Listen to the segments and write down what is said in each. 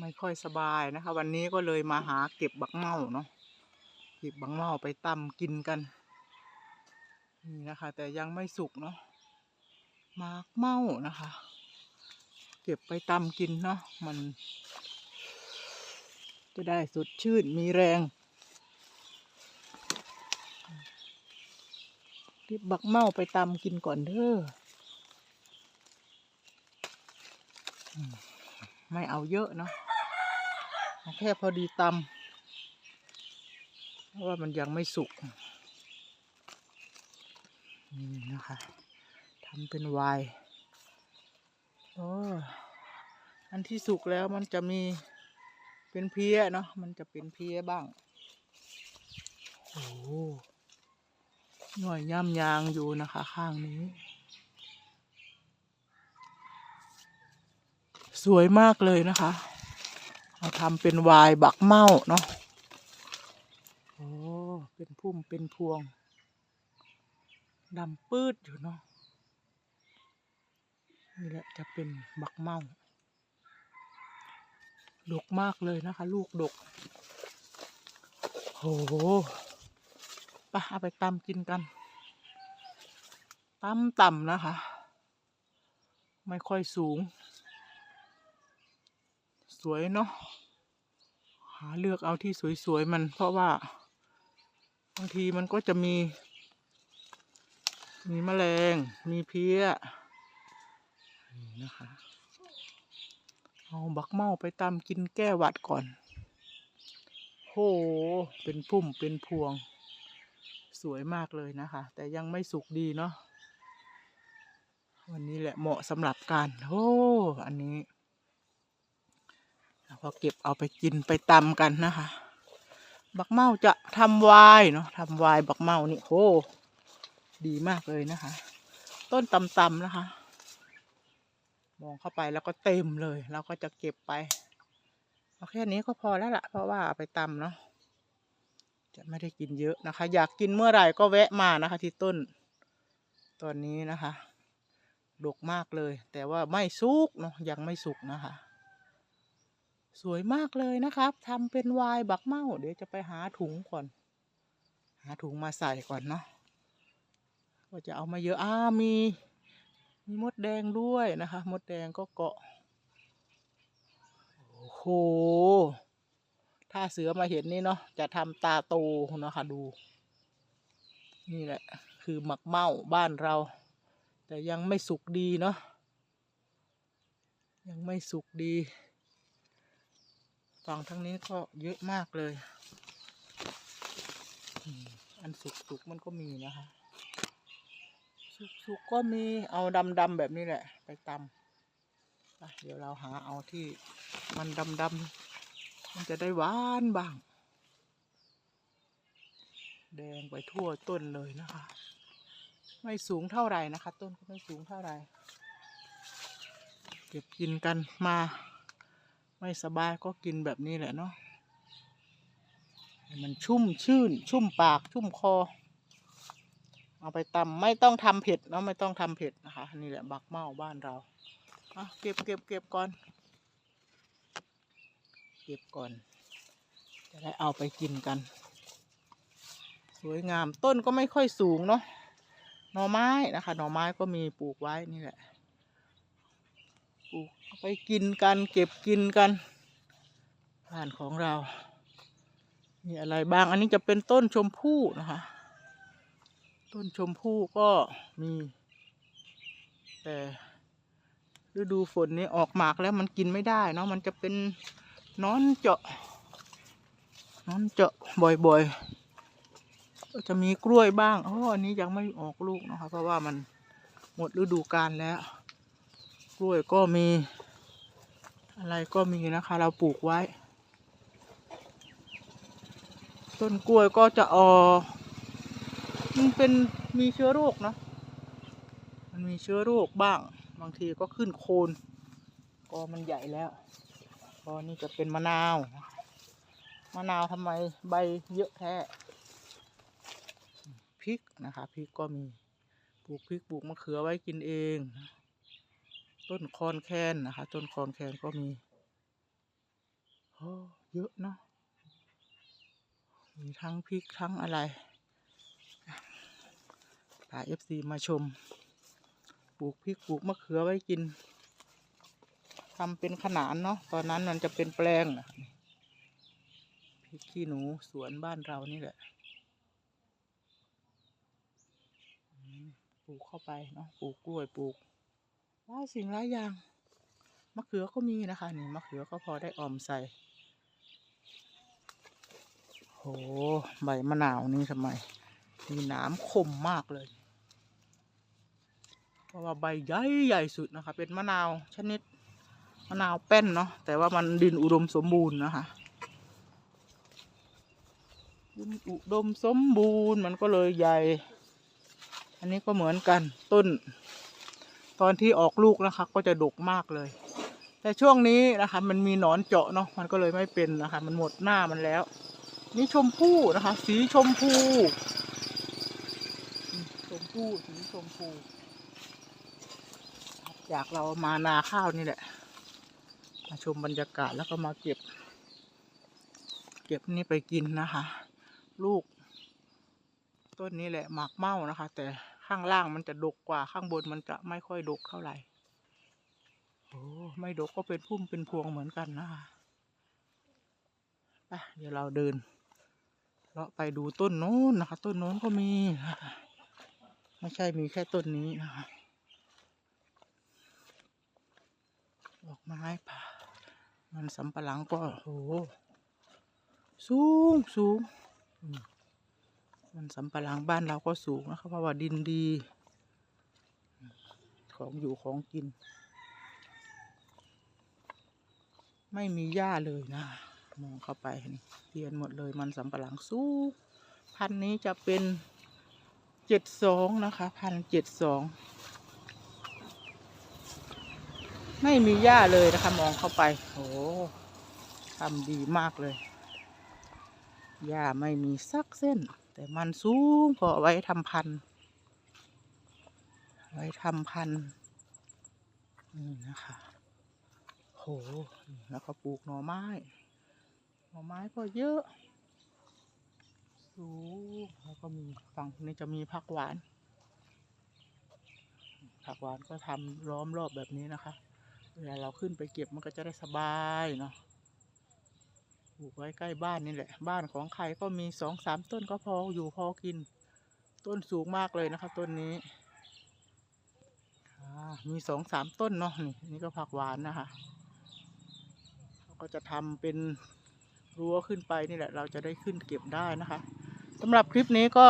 ไม่ค่อยสบายนะคะ วันนี้ก็เลยมาหาเก็บบักเมาเนาะเก็บบักเมาไปตำกินกัน นี่นะคะ แต่ยังไม่สุกเนาะมากเมานะคะ เก็บไปตำกินเนาะมัน จะได้สดชื่นมีแรงเก็บบักเมาไปตำกินก่อนเด้อไม่เอาเยอะเนาะ แค่พอดีตำเพราะว่ามันยังไม่สุกนี่นะคะทำเป็นวน์โอ้อันที่สุกแล้วมันจะมีเป็นเพี้ยเนาะมันจะเป็นเพี้ยบ้างโอ้หน่วยย่ำยางอยู่นะคะ ข้างนี้ สวยมากเลยนะคะาทำเป็นวน์บักเมาเนาะโอ้เป็นพุ่มเป็นพวงดำปืดอยู่เนาะนี่แหละจะเป็นบักเมาดกมากเลยนะคะ ลูกดกโหไปเอาไปตำกินกันตำต่ำนะคะ ไม่ค่อยสูง สวยเนาะหาเลือกเอาที่สวยๆมันเพราะว่าบางทีมันก็จะมี มีแมลง มีเพี้ยนี่นะคะเอาบักเมาไปตำกินแก้หวัดก่อนโหเป็นพุ่มเป็นพวง สวยมากเลยนะคะ แต่ยังไม่สุกดีเนาะวันนี้แหละเหมาะสำหรับการโอ้อันนี้ เราก็เก็บเอาไปกินไปตำกันนะคะ บักเมาจะทำวายเนาะทำวายบักเมานี่โหดีมากเลยนะคะ ต้นตำๆนะคะ มองเข้าไปแล้วก็เต็มเลยเราก็จะเก็บไปเอาแค่นี้ก็พอแล้วละเพราะว่าเอาไปตำเนาะจะไม่ได้กินเยอะนะคะ อยากกินเมื่อไหร่ก็แวะมานะคะ ที่ต้นตอนนี้นะคะดกมากเลย แต่ว่าไม่สุกเนาะยังไม่สุกนะคะ สวยมากเลยนะครับทำเป็นวายบักเมาเดี๋ยวจะไปหาถุงก่อน หาถุงมาใส่ก่อนเนาะก็จะเอามาเยอะอ้ามีมีมดแดงด้วยนะคะ มดแดงก็เกาะโอ้โหถ้าเสือมาเห็นนี่เนาะจะทำตาโตเนาะค่ะดู นี่แหละ คือหมักเมาบ้านเรา แต่ยังไม่สุกดีเนาะยังไม่สุกดี ฝั่งทั้งนี้ก็เยอะมากเลย อันสุกๆมันก็มีนะคะ สุกๆก็มีเอาดำๆแบบนี้แหละ ไปตำเดี๋ยวเราหาเอาที่มันดำๆมันจะได้หวานบ้าง แดงไปทั่วต้นเลยนะคะ ไม่สูงเท่าไหร่นะคะ ต้นก็ไม่สูงเท่าไหร่ เก็บกินกันมา ไม่สบายก็กินแบบนี้แหละเนาะมันชุ่มชื่น ชุ่มปากชุ่มคอ เอาไปตำไม่ต้องทำเผ็ดเนาะไม่ต้องทำเผ็ดนะคะนี่แหละบักเมาบ้านเราอะเก็บเก็บเก็บก่อน เก็บก่อน จะได้เอาไปกินกัน สวยงามต้นก็ไม่ค่อยสูงเนาะหน่อไม้นะคะ หน่อไม้ก็มีปลูกไว้นี่แหละ ลูกเอาไปกินกันเก็บกินกันบ้านของเรา มีอะไรบ้างอันนี้จะเป็นต้นชมพู่นะคะ ต้นชมพู่ก็มี แต่ฤดูฝนนี้ออกหมากแล้วมันกินไม่ได้เนาะมันจะเป็นนอนเจาะนอนเจาะบ่อยๆก็จะมีกล้วยบ้างอ้อันนี้ยังไม่ออกลูกนะคะเพราะว่ามันหมดฤดูกาลแล้ว ล้วยก็มี อะไรก็มีนะคะ เราปลูกไว้ ต้นกล้วยก็จะออกมันเป็นมีเชื้อโรคนะมันมีเชื้อโรคบ้าง บางทีก็ขึ้นโคนก็มันใหญ่แล้วก็นี่จะเป็นมะนาวมะนาวทำไมใบเยอะแท้พริกนะคะพริกก็มีปลูกพริกปลูกมะเขือไว้กินเอง ต้นคอนแคนนะคะ ต้นคอนแคนก็มีเยอะเนาะมีทั้งพริกทั้งอะไรพาเอฟซีมาชม ปลูกพริกปลูกมะเขือไว้กินทำเป็นขนานเนาะตอนนั้นมันจะเป็นแปลงพริกขี้หนูสวนบ้านเรานี่แหละปลูกเข้าไปเนาะปลูกกล้วยปลูก หลายสิ่งหลายอย่างมะเขือก็มีนะคะนี่มะเขือก็พอได้ออมใส่โหใบมะนาวนี่ทำไมมีหนามคมมากเลย เพราะว่าใบใหญ่ใหญ่สุดนะคะ เป็นมะนาวชนิดมะนาวแป้นเนาะแต่ว่ามันดินอุดมสมบูรณ์นะคะดินอุดมสมบูรณ์มันก็เลยใหญ่ อันนี้ก็เหมือนกันต้น ตอนที่ออกลูกนะคะ ก็จะดกมากเลย แต่ช่วงนี้นะคะ มันมีหนอนเจาะเนาะมันก็เลยไม่เป็นนะคะ มันหมดหน้ามันแล้ว นี่ชมพู่นะคะ สีชมพูชมพู่สีชมพูจากเรามานาข้าวนี่แหละ มาชมบรรยากาศแล้วก็มาเก็บ เก็บนี่ไปกินนะคะ ลูก ต้นนี้แหละหมากเม่านะคะ แต่ ข้างล่างมันจะดกกว่าข้างบนมันจะไม่ค่อยดกเท่าไหร่ โอ้ไม่ดกก็เป็นพุ่มเป็นพวงเหมือนกันนะคะไปเดี๋ยวเราเดินเลาะไปดูต้นโน้นนะคะ ต้นโน้นก็มี ไม่ใช่มีแค่ต้นนี้นะคะดอกไม้ป่ามันสำปะหลังก็โอ้โหสูงสูง มันสำปะหลังบ้านเราก็สูงนะคะเพราะว่าดินดี ของอยู่ของกิน ไม่มีหญ้าเลยนะมองเข้าไปนี่เรียนหมดเลยมันสำปะหลังสูงพันนี้จะเป็นเจ็ดสองนะคะพันเจ็ดสองไม่มีหญ้าเลยนะคะมองเข้าไปโอ้ทำดีมากเลยหญ้าไม่มีสักเส้น แต่มันสูงพอไว้ทำพันธุ์ไว้ทำพันธุ์นี่นะคะโหแล้วก็ปลูกหน่อไม้ หน่อไม้ก็เยอะสูงแล้วก็มีฝั่งนี้จะมีผักหวาน ผักหวานก็ทำล้อมรอบแบบนี้นะคะ เวลาเราขึ้นไปเก็บมันก็จะได้สบายเนาะ ปลูกไว้ใกล้บ้านนี่แหละ บ้านของใครก็มีสองสามต้นก็พออยู่พอกิน ต้นสูงมากเลยนะคะต้นนี้มีสองสามต้นเนาะนี่นี่ก็ผักหวานนะคะก็จะทำเป็นรั้วขึ้นไปนี่แหละ เราจะได้ขึ้นเก็บได้นะคะสำหรับคลิปนี้ก็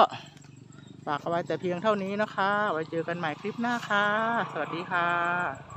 ฝากเอาไว้แต่เพียงเท่านี้นะคะ ไว้เจอกันใหม่คลิปหน้าค่ะ สวัสดีค่ะ